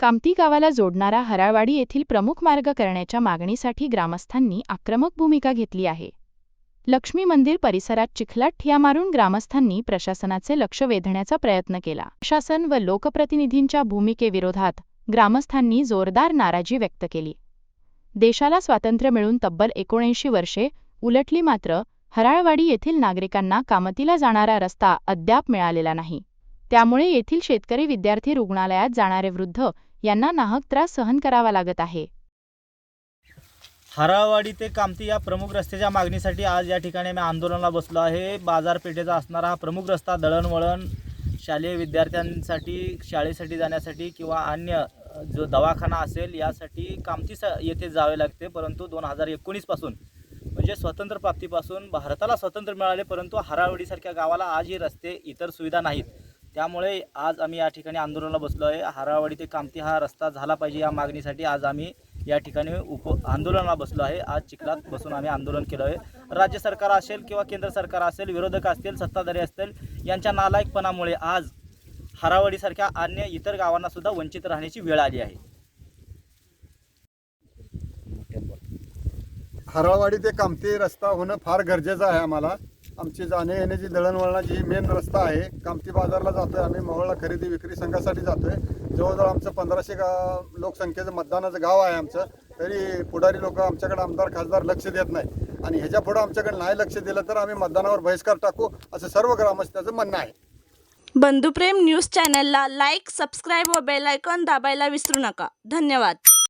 कामती गावाला जोडणारा हराळवाडी येथील प्रमुख मार्ग करण्याच्या मागणीसाठी ग्रामस्थांनी आक्रमक भूमिका घेतली आहे. लक्ष्मी मंदिर परिसरात चिखलात ठिया मारून ग्रामस्थांनी प्रशासनाचे लक्ष वेधण्याचा प्रयत्न केला. प्रशासन व लोकप्रतिनिधींच्या भूमिकेविरोधात ग्रामस्थांनी जोरदार नाराजी व्यक्त केली. देशाला स्वातंत्र्य मिळून तब्बल एकोणऐंशी वर्षे उलटली मात्र हराळवाडी येथील नागरिकांना कामतीला जाणारा रस्ता अद्याप मिळालेला नाही. त्यामुळे येथील शेतकरी विद्यार्थी रुग्णालयात जाणारे वृद्ध यांना नाहक त्रास सहन करावा लागत आहे. हरावाडी ते कामती या प्रमुख रस्त्याच्या मागणीसाठी आज या ठिकाणी मी आंदोलनाला बसलो आहे. बाजारपेठेचा असणारा हा प्रमुख रस्ता दळणवळण शालेय विद्यार्थ्यांसाठी शाळेसाठी जाण्यासाठी किंवा अन्य जो दवाखाना असेल यासाठी कामती सा येथे जावे लागते. परंतु दोन हजार एकोणीसपासून म्हणजे स्वतंत्र प्राप्तीपासून भारताला स्वातंत्र्य मिळाले परंतु हरावडीसारख्या गावाला आजही रस्ते इतर सुविधा नाहीत. त्यामुळे आज आम्ही या ठिकाणी आंदोलनाला बसलो आहे. हारावाडी ते कामती हा रस्ता झाला पाहिजे या मागणीसाठी आज आम्ही या ठिकाणी उप आंदोलनाला बसलो आहे. आज चिखलात बसून आम्ही आंदोलन केलं आहे. राज्य सरकार असेल किंवा केंद्र सरकार असेल विरोधक असतील सत्ताधारी असतील यांच्या नालायकपणामुळे आज हरावडीसारख्या अन्य इतर गावांना सुद्धा वंचित राहण्याची वेळ आली आहे. हरावाडी ते कामती रस्ता होणं फार गरजेचं आहे आम्हाला. आमची जाणे येण्याची दळणवळणाची जी मेन रस्ता आहे कामती बाजारला जातोय आम्ही मोहोळला खरेदी विक्री संघासाठी जातोय. जवळजवळ आमचं पंधराशे गा लोकसंख्येचं मतदानाचं गाव आहे आमचं. तरी पुढारी लोक आमच्याकडे आमदार खासदार लक्ष देत नाही. आणि ह्याच्या पुढे आमच्याकडे नाही लक्ष दिलं तर आम्ही मतदानावर बहिष्कार टाकू असं सर्व ग्रामस्थाचं म्हणणं आहे. बंधुप्रेम न्यूज चॅनलला लाईक सबस्क्राईब व बेल आयकॉन दाबायला विसरू नका. धन्यवाद.